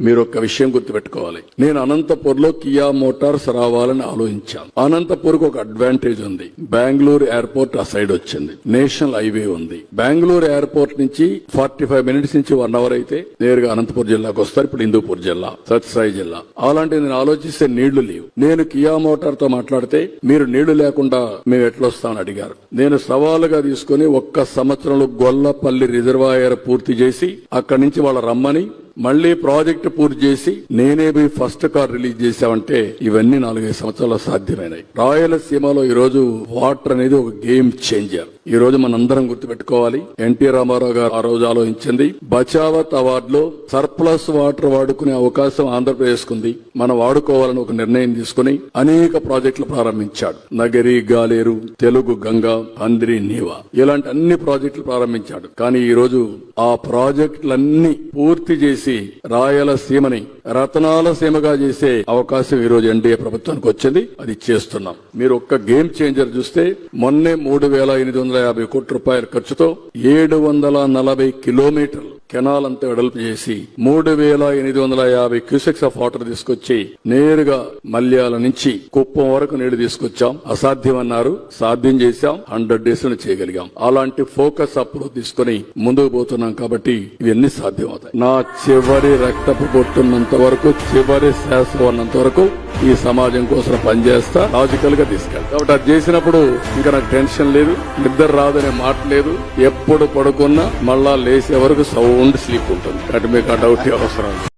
మీరు ఒక విషయం గుర్తుపెట్టుకోవాలి. నేను అనంతపూర్లో కియా మోటార్స్ రావాలని ఆలోచించాను. అనంతపూర్కి ఒక అడ్వాంటేజ్ ఉంది. బెంగళూరు ఎయిర్పోర్ట్ ఆ సైడ్ వచ్చింది. నేషనల్ హైవే ఉంది. బెంగళూరు ఎయిర్పోర్ట్ నుంచి ఫార్టీ ఫైవ్ మినిట్స్ నుంచి వన్ అవర్ అయితే నేరుగా అనంతపూర్ జిల్లాకు వస్తారు. ఇప్పుడు హిందూపూర్ జిల్లా సత్యసాయి జిల్లా. అలాంటి నేను ఆలోచిస్తే నీళ్ళు లేవు. నేను కియా మోటార్తో మాట్లాడితే మీరు నీళ్ళు లేకుండా మేము ఎట్లొస్తామని అడిగారు. నేను సవాలుగా తీసుకుని ఒక్క సంవత్సరంలో గొల్లపల్లి రిజర్వాయర్ పూర్తి చేసి అక్కడి నుంచి వాళ్ళ రమ్మని మళ్ళీ ప్రాజెక్టు పూర్తి చేసి నేనే పోయి ఫస్ట్ కార్ రిలీజ్ చేశామంటే ఇవన్నీ నాలుగైదు సంవత్సరాలు సాధ్యమైనాయి. రాయలసీమలో ఈరోజు వాటర్ అనేది ఒక గేమ్ చేంజర్. ఈ రోజు మనందరం గుర్తుపెట్టుకోవాలి. ఎన్టీ రామారావు గారు ఆ రోజు ఆలోచించింది బచావత్ అవార్డులో సర్ప్లస్ వాటర్ వాడుకునే అవకాశం ఆంధ్రప్రదేశ్ కుంది మనం వాడుకోవాలని ఒక నిర్ణయం తీసుకుని అనేక ప్రాజెక్టులు ప్రారంభించాడు. నగరి గాలేరు తెలుగు గంగా అంద్రి నీవా ఇలాంటి అన్ని ప్రాజెక్టులు ప్రారంభించాడు. కానీ ఈ రోజు ఆ ప్రాజెక్టులన్నీ పూర్తి చేసి రాయలసీమని రతనాల సీమగా చేసే అవకాశం ఈ రోజు ఎన్డీఏ ప్రభుత్వానికి వచ్చింది అది చేస్తున్నాం. మీరు ఒక్క గేమ్ చేంజర్ చూస్తే మొన్నే మూడు వేల ఎనిమిది వందల యాభై కోట్ల రూపాయల ఖర్చుతో ఏడు వందల నలభై కిలోమీటర్లు కెనాల్ అంతా వెడల్పు చేసి మూడు వేల ఎనిమిది వందల యాభై క్యూసెక్స్ ఆఫ్ వాటర్ తీసుకొచ్చి నేరుగా మల్యాల నుంచి కుప్పం వరకు నీళ్ళు తీసుకొచ్చాం. అసాధ్యం అన్నారు సాధ్యం చేశాం. హండ్రెడ్ డేస్లో చేయగలిగాం. అలాంటి ఫోకస్ అప్పుడు తీసుకుని ముందుకు పోతున్నాం కాబట్టి ఇవన్నీ సాధ్యం అవుతాయి నా చివరి రక్తపు పొట్టున్నంత వరకు చివరి శాస్త్రం ఉన్నంత వరకు ఈ సమాజం కోసం పనిచేస్తా లాజికల్గా తీసుకెళ్తా. కాబట్టి అది చేసినప్పుడు ఇంకా నాకు టెన్షన్ లేదు నిద్ర రాదనే మాట లేదు. ఎప్పుడు పడుకున్నా మళ్ళా లేసే వరకు సౌ ఉండి స్లీప్ ఉంటుంది. అటు మీకు ఆ డౌట్ అవసరం.